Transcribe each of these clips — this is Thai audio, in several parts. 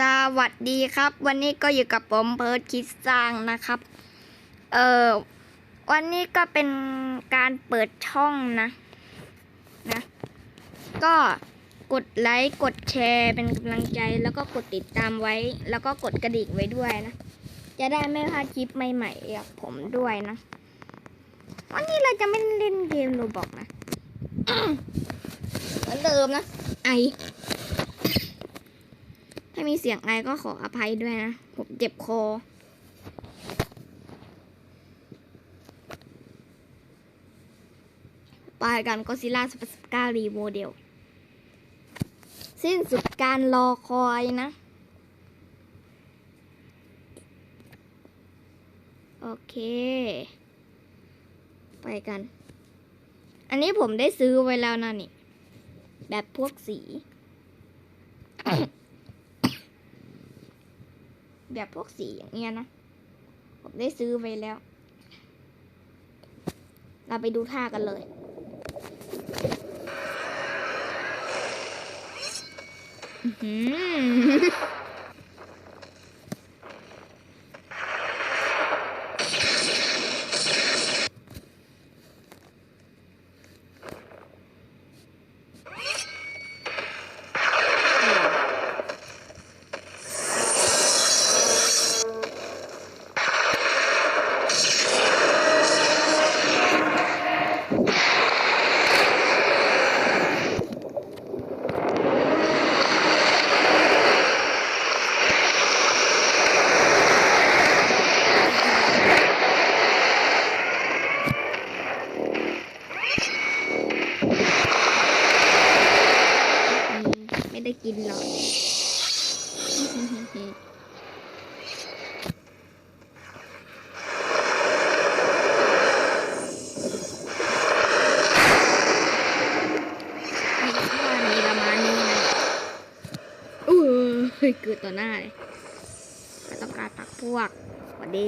สวัสดีครับ วันนี้ก็อยู่กับผมเพิร์ดคิดสร้างนะครับ เอ่อวันนี้ก็เป็นการเปิดช่องนะนะ ก็กดไลค์กดแชร์เป็นกำลังใจแล้วก็กดติดตามไว้ แล้วก็กดกระดิ่งไว้ด้วยนะ จะได้ไม่พลาดคลิปใหม่ๆจากผมด้วยนะ วันนี้เราจะไม่เล่นเกมโรบอกนะเหมือนเดิมนะไอ มีเสียงไอก็ขออภัยด้วยนะ ผมเจ็บคอ ไปกันก็ซิล่าสปสก้ารีโมเดล สิ้นสุดการรอคอยนะ โอเค ไปกัน อันนี้ผมได้ซื้อไว้แล้วนะนี่ แบบพวกสี แบบพวกสีอย่างเงี้ยนะ ผมได้ซื้อไปแล้ว เราไปดูท่ากันเลย อืมไม่ได้ กินหรอกไม่ใช่ว่ามีประมานี้นะอู้เฮ้ยเกิดต่อหน้าเลยก็ต้องการตักพวกสวัสดี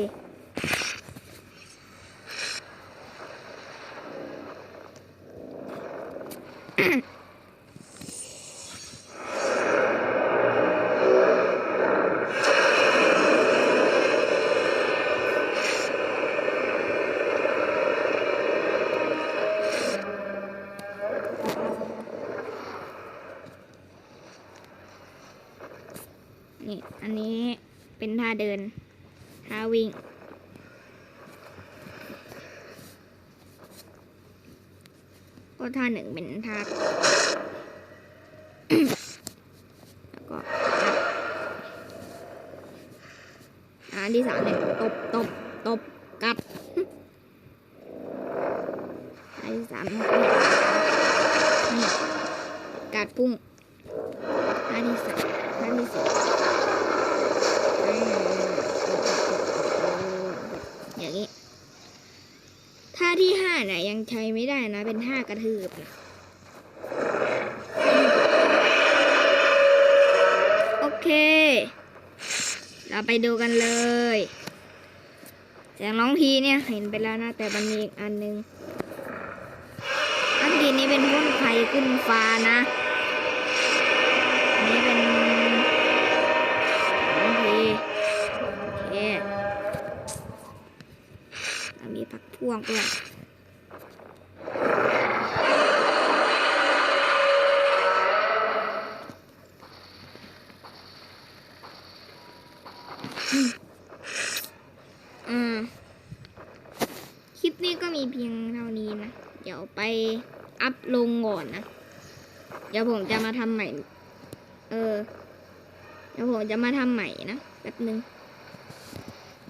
นี่อันนี้เป็นท่าเดินท่าวิ่ง ก็ท่าหนึ่งเป็นท่าแล้วก็อันที่สามเนี่ยตบตบตบกัดอันที่สามกัดพุ่งอันที่สามอันที่สี่ อย่างนี้ ท่าที่ห้าเนี่ยยังใช้ไม่ได้นะ เป็นท่ากระทืบนะโอเค เราไปดูกันเลยเสียงน้องทีเนี่ยเห็นไปแล้วนะ แต่มันมีอีกอันนึงอันทีนี้เป็นพ่นไฟขึ้นฟ้านะ อันนี้เป็น พ่วงด้วยอืมอืมคลิปนี้ก็มีเพียงเท่านี้นะ เดี๋ยวไปอัพลงก่อนนะ เดี๋ยวผมจะมาทำใหม่ เออ เดี๋ยวผมจะมาทำใหม่นะแป๊บนึง